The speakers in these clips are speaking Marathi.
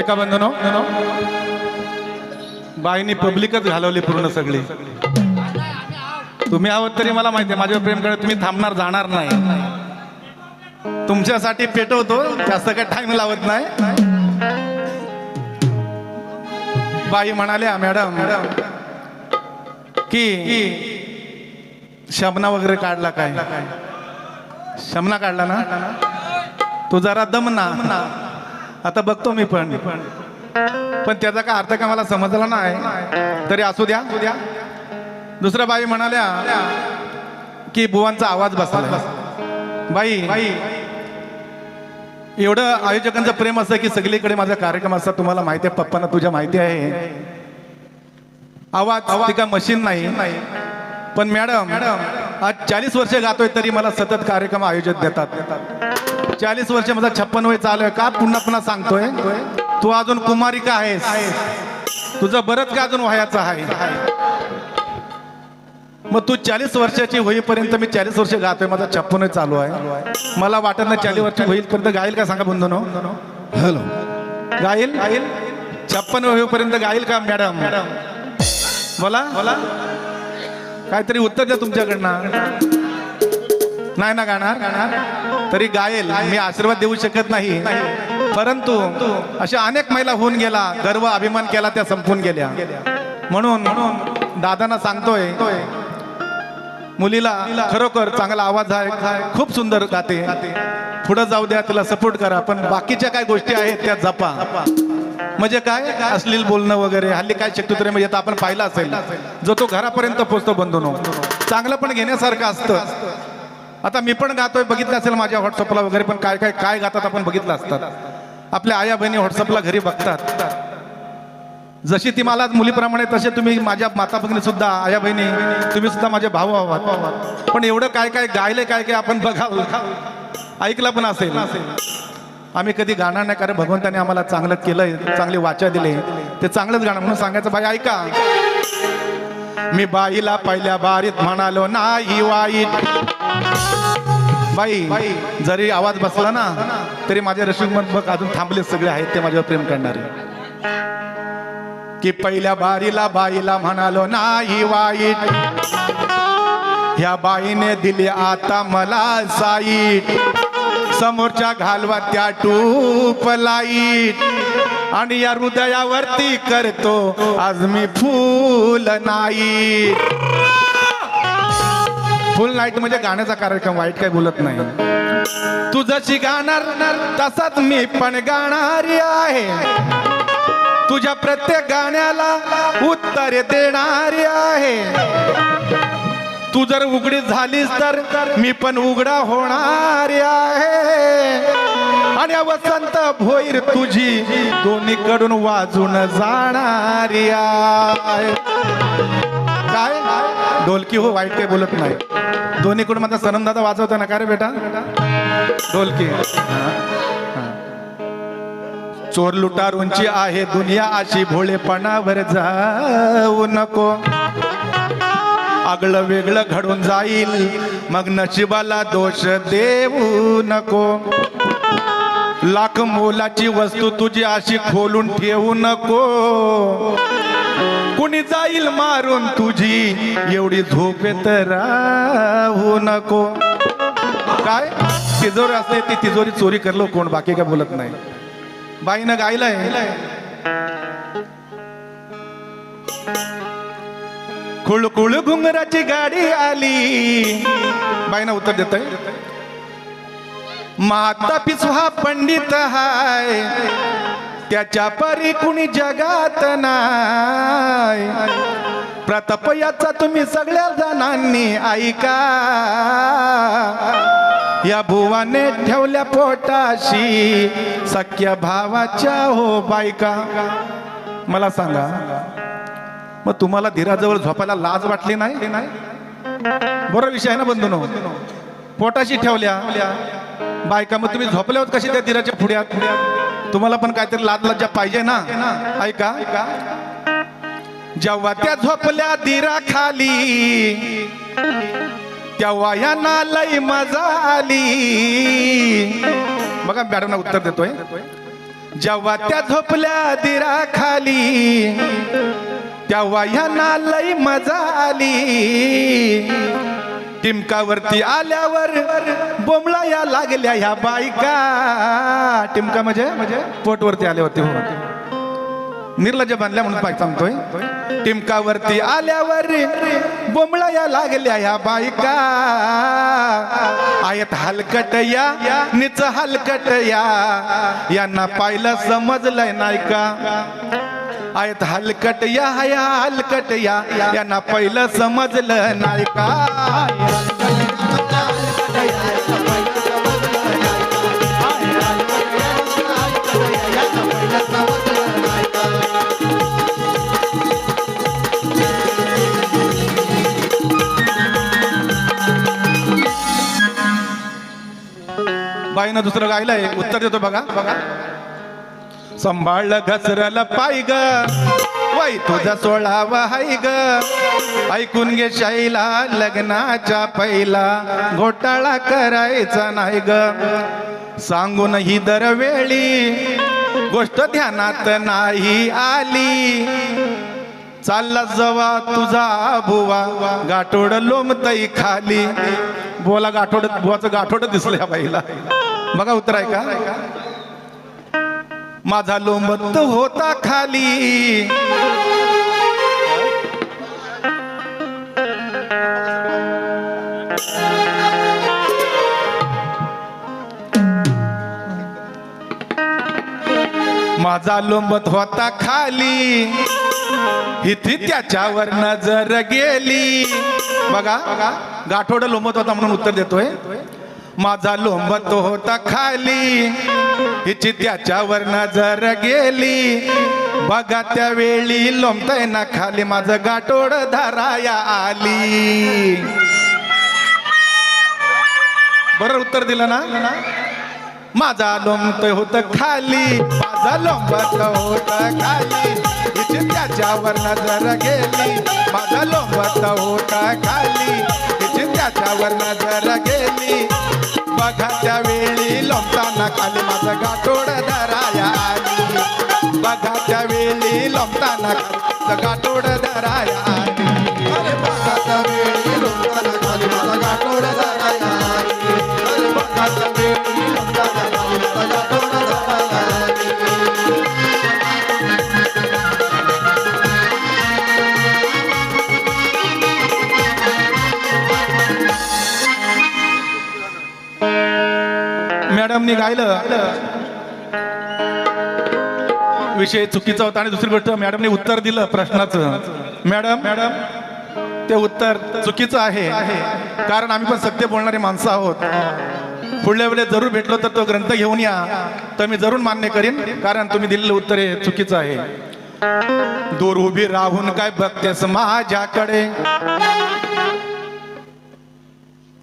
ऐका बंधनो? बाईनी पब्लिकच घालवली पूर्ण सगळी. तुम्ही आहोत तरी मला माहिती आहे प्रेमकडे तुम्ही थांबणार जाणार नाही. तुमच्यासाठी पेटवतो जास्त काही टाइम लावत नाही. बाई म्हणाल्या मॅडम की शमना वगैरे काढला काय? शमना काढला ना? तू जरा दम ना. आता बघतो मी पण. पण त्याचा काय अर्थ का मला समजला नाही. तरी असू द्या. दुसऱ्या बाई म्हणाल्या की बुवांचा आवाज बसला. बाई बाई एवढं आयोजकांचं प्रेम असं की सगळीकडे माझा कार्यक्रम असतात तुम्हाला माहिती आहे पप्पांना तुझ्या माहिती आहे. आवाज आवाज का मशीन नाही. पण मॅडम मॅडम आज चाळीस वर्ष गातोय तरी मला सतत कार्यक्रम आयोजित देतात. चाळीस वर्ष माझा छप्पन वय चालू आहे. का? पुन्हा पुन्हा सांगतोय. तू अजून कुमारिका आहेस. तुझं बरंच का अजून वयाचं आहे? मग तू चाळीस वर्षाची होईपर्यंत मी चाळीस वर्ष गातोय. माझा छप्पन वय चालू आहे. मला वाटत नाही चाळीस वर्ष होईपर्यंत गाईल का? सांगा बंधनो. हॅलो. गाईल? गाईल छप्पन होईपर्यंत गाईल का मॅडम? मॅडम बोला. बोला काहीतरी उत्तर द्या तुमच्याकडनं. नाही ना गाणार गाणार? तरी गायल मी आशीर्वाद देऊ शकत नाही. परंतु अशा अनेक महिला होऊन गेला गर्व अभिमान केला त्या संपून गेल्या. म्हणून म्हणून दादांना सांगतोय मुलीला खरोखर चांगला आवाज आहे खूप सुंदर गाते. पुढे जाऊ द्या तिला सपोर्ट करा पण बाकीच्या काय गोष्टी आहेत त्या जपा. म्हणजे काय? असलील बोलणं वगैरे हल्ली काय शक्यतो म्हणजे आपण पाहिलं असेल जो तो घरापर्यंत पोचतो बंधून. चांगलं पण घेण्यासारखं असतं. आता मी पण गातोय बघितलं असेल माझ्या व्हॉट्सअपला वगैरे पण काय काय काय गातात आपण बघितलं असतात. आपल्या आया बहिणी व्हॉट्सअपला घरी बघतात. जशी ती मला मुलीप्रमाणे तसे तुम्ही माझ्या माता भगिनी सुद्धा आया बहिणी तुम्ही सुद्धा माझे भाऊ आहात. पण एवढं काय काय गायले काय काय आपण बघाल ऐकलं पण असेल. आम्ही कधी गाणार नाही कारण भगवंताने आम्हाला चांगलं केलंय चांगली वाचा दिले. ते चांगलंच गाणं म्हणून सांगायचं बाई ऐका. मी बाईला पहिल्या बारीत म्हणालो नाही वाईट. बाई जरी आवाज बसला ना तरी माझ्या रशिक बघ अजून थांबले सगळे आहेत ते माझ्यावर प्रेम करणारे. की पहिल्या बारीला बाईला म्हणालो नाही वाईट. ह्या बाईने दिली आता मला साईट. समोरच्या घालवा त्या टूप लाइट. आणि या हृदयावरती करतो आज मी फूल नाही. फुल नाईट म्हणजे गाण्याचा कार्यक्रम वाईट काही बोलत नाही. तू जशी गाणार तसाच मी पण गाणारी आहे. तुझ्या प्रत्येक गाण्याला उत्तर देणारी आहे. तू जर उघडी झालीस तर मी पण उघडा होणार आहे. आणि वसंत भोईर तुझी दोन्हीकडून वाजून जाणारी आहे. काय ढोलकी हो वाईट काही बोलत नाही? दोन्हीकडून माझा सनमदादा वाजवता ना? का रे बेटा? ढोलकी चोर लुटार चोर लुटारूंची आहे दुनिया अशी भोळेपणावर जाऊ नको। आगळं वेगळं घडून जाईल मग नशिबाला दोष देऊ नको। लाख मोलाची वस्तू तुझी अशी खोलून ठेवू नको। कुणी जाईल मारून तुझी? एवढी झोपेत राहू नको. काय? तिजोरी असते ती तिजोरी चोरी करलो कोण बाकी काय बोलत नाही. बाईनं गायलंय. खुळकुळ घुंगराची गाडी आली. बाईना उत्तर देत माता पिसवा पंडित हाय. त्याच्या परी कुणी जगात नाही. प्रताप याचा तुम्ही सगळ्या जणांनी ऐका. या भुवाने ठेवल्या पोटाशी सख्या भावाच्या हो बायका. मला सांगा मग तुम्हाला धीराजवळ झोपायला लाज वाटली नाही? नाही बरोबर विषय आहे ना बंधून. पोटाशी ठेवल्या. बायका मग तुम्ही झोपल्या होत कशी त्या धीराच्या पुढ्यात? तुम्हाला पण काहीतरी लाद लज्जा पाहिजे ना? ऐका. जेव्हा त्या झोपल्या दिरा खाली तेव्हा यांना लय मजा आली बघा मॅडमना उत्तर देतोय. जेव्हा त्या झोपल्या दिरा खाली तेव्हा ह्यांना लय मजा आली टिमकावरती आल्यावर बोमळा या लागल्या ह्या बायका. टिमका म्हणजे म्हणजे पोटवरती आल्यावरती हो निर्लज बांधल्या म्हणून पाय सांगतोय टिमकावरती आल्यावर बोंबळा या लागल्या ह्या बायका. आयत हलकट या निच हलकट या. यांना पाहिलं समजलंय नाही का? आयत हलकट या या हलकट या. यांना पहिलं समजलं नाही का? बाईनं दुसरं गायलंय. उत्तर देतो बघा बघा. सांभाळ घसरल पाय ग. वै तुझा सोळावा हाय ग. ऐकून घे शाईला लग्नाच्या पहिला घोटाळा करायचा नाही ग. सांगून ही दरवेळी गोष्ट ध्यानात नाही आली. चालला जवा तुझा बुवा. गाठोड लोमतई खाली. बोला गाठोड बुवाचं गाठोड दिसलं या बाईला. बघा उतराय का? माझा लोंबत होता खाली. माझा लोंबत होता खाली. इथे त्याच्यावर नजर गेली. बघा बघा. गाठोडं लोंबत होता म्हणून उत्तर देतोय. माझा लोंबत होता खाली. हिची त्याच्यावर नजर गेली. बघा त्यावेळी लोंबताय ना खाली. माझं गाठोड धराया आली. बरं उत्तर दिलं ना? माझा लोंबत होत खाली. माझा लोंबत होत खाली. हिची त्याच्यावर नजर गेली. माझा लोंबत होत खाली. त्याच्यावर नजर गेली. बघा त्यावेळी लोमताना खाली माझं गाठोड धराया आली. बघा त्यावेळी लोमताना खाली गाठोड धराया मॅडमनी गायलं विषय चुकीचा होता आणि दुसरी गोष्ट मॅडमने उत्तर दिलं प्रश्नाचं. मॅडम मॅडम ते उत्तर चुकीचं आहे. कारण आम्ही पण सत्य बोलणारी माणसं आहोत. पुढल्या वेळेस जरूर भेटलो तर तो ग्रंथ घेऊन या. तर मी जरूर मान्य करीन कारण तुम्ही दिलेलं उत्तर हे चुकीचं आहे. दूर उभी राहून काय बघतेस माझ्याकडे?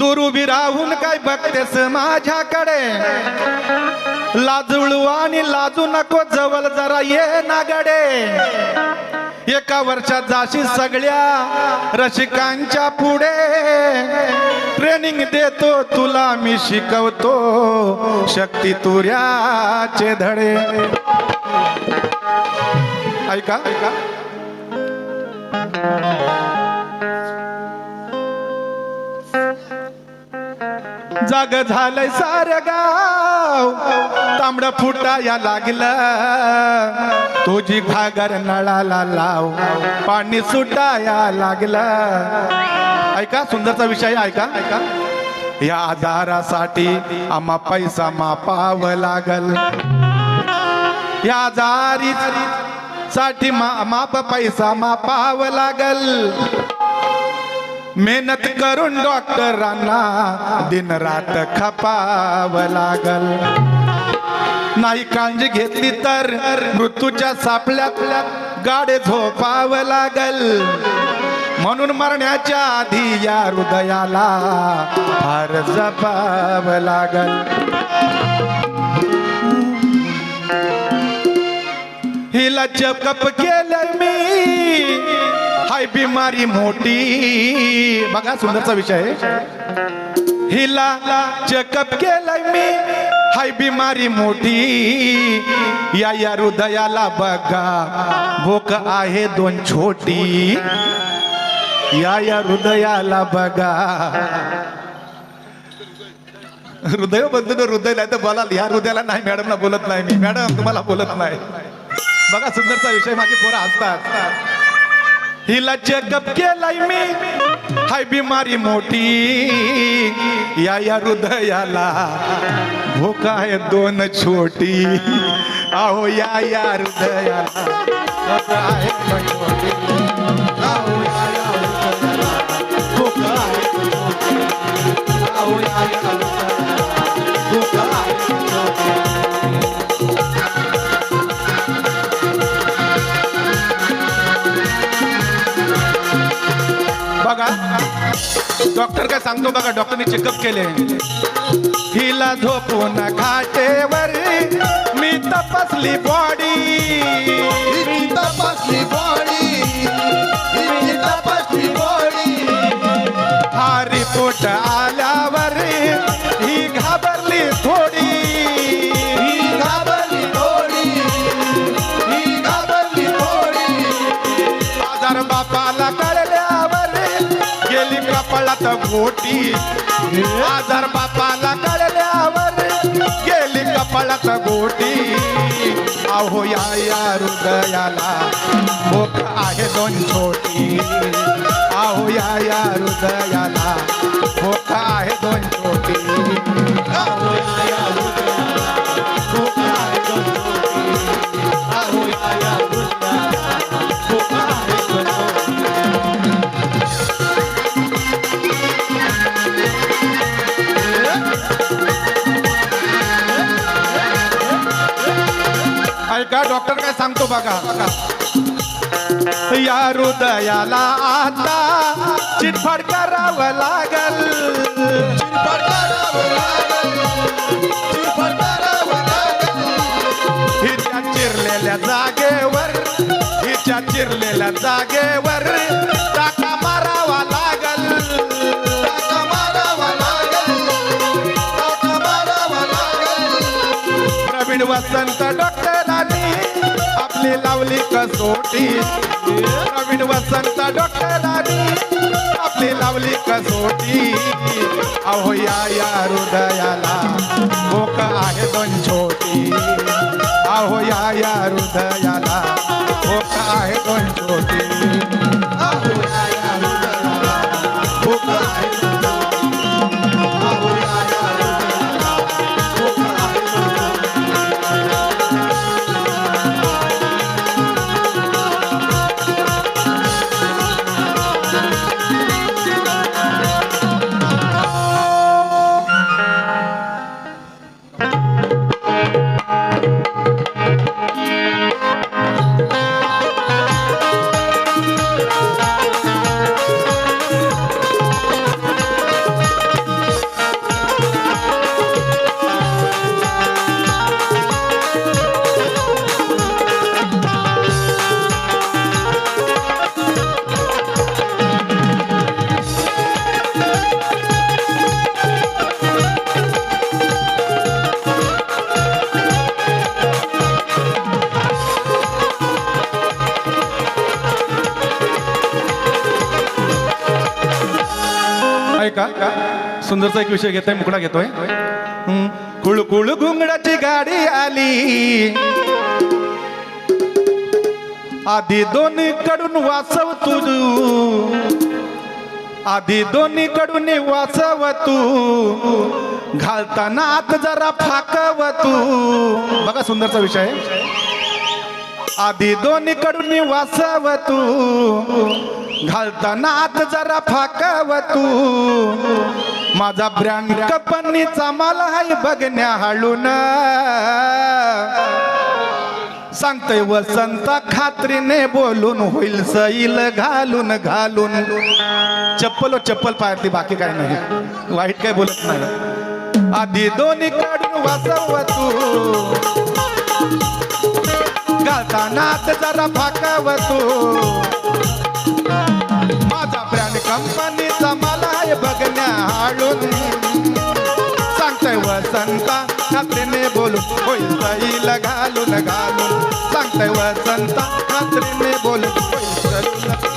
दूर उभी राहून काय बघतेस माझ्याकडे? लाजळू आणि लाजू नको जवळ जरा ये नागडे. एका वर्षात जाशी सगळ्या रसिकांच्या पुढे. ट्रेनिंग देतो तुला मी शिकवतो शक्ती तुऱ्याचे धडे. ऐका ऐका. जग झालंय सार गाव. तांबड फुटाया लागलं. तुझी घागर नळाला लाव. पाणी सुटाया लागलं. ऐका सुंदरचा विषय ऐका. ऐका या आजारासाठी आम्हा पैसा मापाव लागल. या आजारी साठी मा- माप पैसा मापाव लागल. मेहनत करून डॉक्टरांना दिन रात खपाव लागल. नाही काळजी घेतली तर मृत्यूच्या सापल्यात गाडे झोपाव लागल. म्हणून मरण्याच्या आधी या हृदयाला फार जपाव लागल. हिला चेकअप केलं मी. हाय बिमारी मोठी. बघा सुंदरचा विषय हिला चेकअप केलाय मी. हाय बिमारी मोठी. या या हृदयाला बघा. भूक आहे दोन छोटी. या या हृदयाला बघा. हृदय बंधू हृदय नाही तर बोलाल. या हृदयाला नाही मॅडमला बोलत नाही मी. मॅडम तुम्हाला बोलत नाही. बघा सुंदरचा विषय माझी पोरं हसतात. हिला चेकअप केलाय मी. हाय बिमारी मोठी. या या हृदयाला भोका आहे दोन छोटी. आहो या या हृदयाला डॉक्टर काय सांगतो बघा डॉक्टरने चेकअप केले. हिला झोपून खाटेवर मी तपासली बॉडी तपासली बॉडी तपासली बॉडी हा रिपोर्ट गोटी. आजार बापाला कळल्यावर गेली कपाळात गोटी. अहो या या हृदयाला भूक आहे दोन छोटी. अहो या या हृदयाला भूक आहे दोन छोटी. डॉक्टर काय सांगतो बघा. या हृदयाला आता चिटफाड करावं लागल. हिच्या चिरलेल्या जागेवर हिच्या चिरलेल्या जागेवर टाका मारावा लागल. टाका मारावा लागल. टाका मारावा लागल. प्रवीण वसंत डॉक्टर आपली लावली कसोटी. प्रवीण वसंत डॉक्टरांनी आपली लावली कसोटी. अहो या या हृदयाला भोक आहे दोन छोटी अहो या या हृदयाला भोक आहे दोन छोटी सुंदरचा एक विषय घेतोय मुकडा घेतोय. कुळकुळ घुंगडाची गाडी आली. आधी दोन्ही कडून वाचव तुझू. आधी दोन्ही कडून वाचव तू. घालताना आत जरा फाकव तू. बघा सुंदरचा विषय. आधी दोन्ही कडून वाचव तू. घालताना आत जरा फाकाव तू माझा ब्रँड कंपनीचा मला हाय बघण्या हाळून. सांगतोय वसंत खात्रीने बोलून होईल सैल घालून घालून. चप्पल चप्पल पाहते बाकी काय नाही. वाईट काय बोलत नाही. आधी दोन्ही काढून वाचव तू घालताना आत जरा फाकाव तू वसंता खात्रीने बोलून होईल सैल घालून घालून सांगतोय वसंता खात्रीने बोलून होईल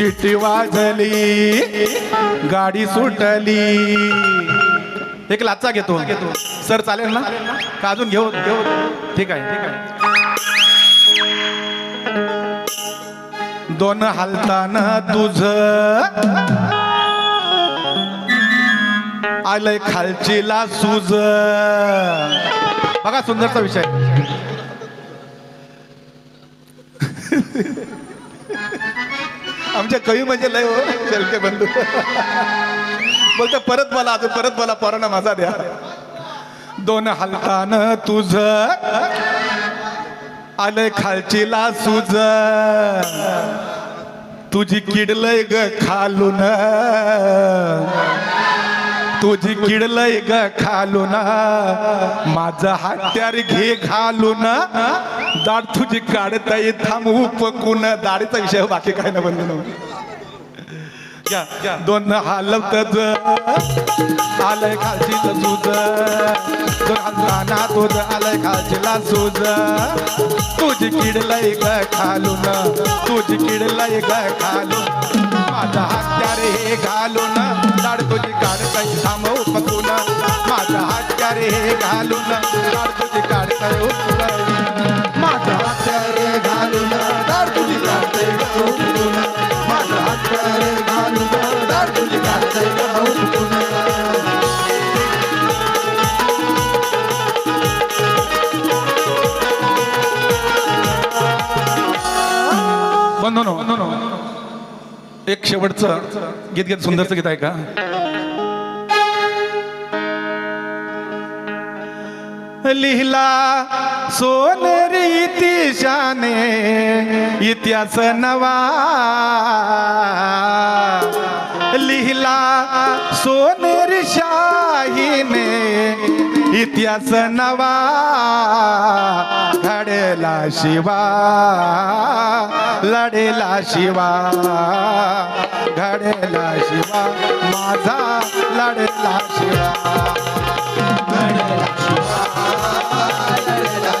शिट्टी वाजली गाडी सुटली. एक लाचा घेतो सर चालेल ना? का अजून घेऊ घेऊ? ठीक आहे ठीक आहे. दोन हालताना तुझ. आलंय खालचीला सुज. बघा सुंदरचा विषय. आमच्या कवी म्हणजे लय हो शेलके बंधू. बोलते परत मला अजून परत मला पोरांना माझा द्या. दोन हलतान तुझ आलंय खालचीला सुज. तुझी किडलय ग खालून. तुझी किडलय ग खालून. माझं हत्यार घे घालून. दाढ तुझी काढता थांबू पकून दाडीचा दाढीचा विषय बाकी काय ना बंधू दोन हालत आलंय खालची सूज. दोन तुझ आलंय खालचीला सूज. तुझी किडलय ग खालून. तुझी किडलय ग खालून. माझा हत्यारे हे घालून लाड तुझी काढता थांब उपकून. माझा हत्यारे हे घालून लाड तुझी काढता उपकून. माझा हत्यारे घालून लाड तुझी काढते ग उठून माझा हत्यारे घालून लाड तुझी काढते ग उठून बंधू एक शेवटचं गीत गीत सुंदरचं गीत आहे का? लिहिला सोनेरी तिशाने इतिहास नवा. लिहिला सोनेरी शाहीने इतिहास नवा घडेला शिवा लढेला शिवा घडेला शिवा माझा लढेला शिवा. घडेला जगभर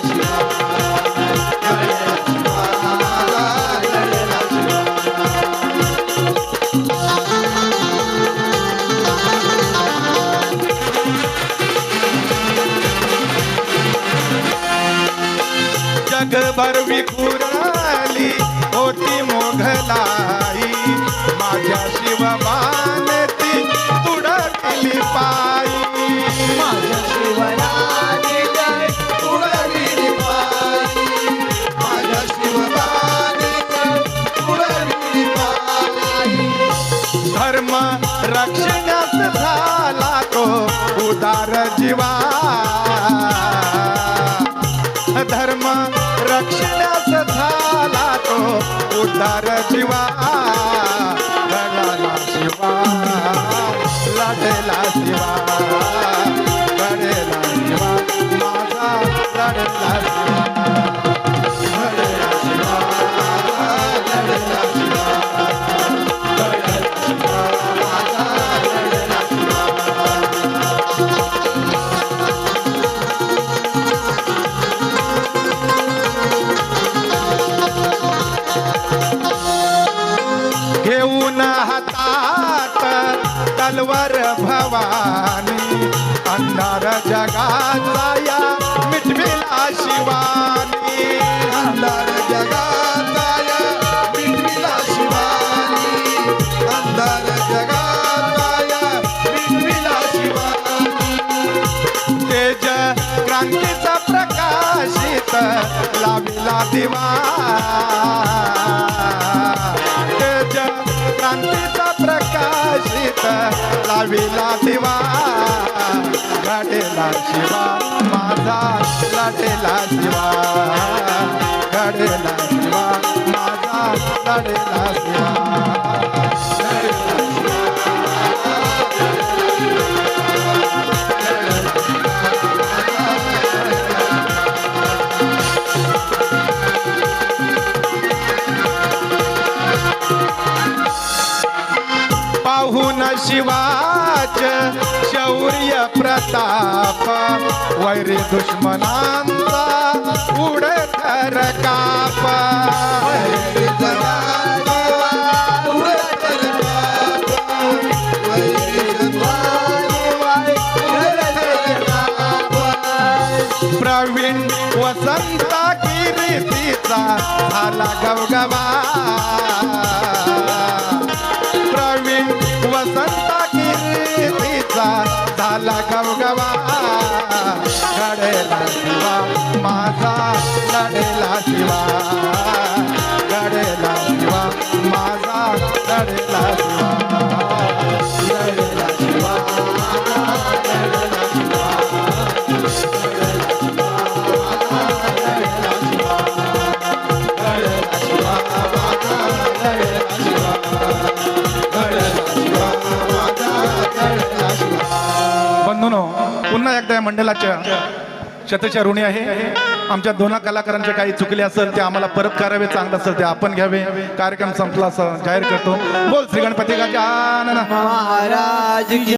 उदार जीवा लाविला दिवा. तेज क्रांतीचा प्रकाशित लाविला दिवा. घडेला शिवा माझा लढेला शिवा घडेला शिवा माझा लढेला शिवा शिवाच शौर्य प्रताप वैरी दुश्मनांचा उडे थर काप. प्रवीण वसंत किरीतीचा झाला गवगवा. झाला गवगवा घडेला शिवा माझा लढेला शिवा. घडेला शिवा माझा लढेला शिवा. बंधूनो पुन्हा एकदा या मंडळाच्या शतच्या ऋणी आहे. आमच्या दोन कलाकारांचे काही चुकले असेल ते आम्हाला परत करावे चांगलं असेल ते आपण घ्यावे. कार्यक्रम संपला असं जाहीर करतो. बोल श्री गणपती का महाराज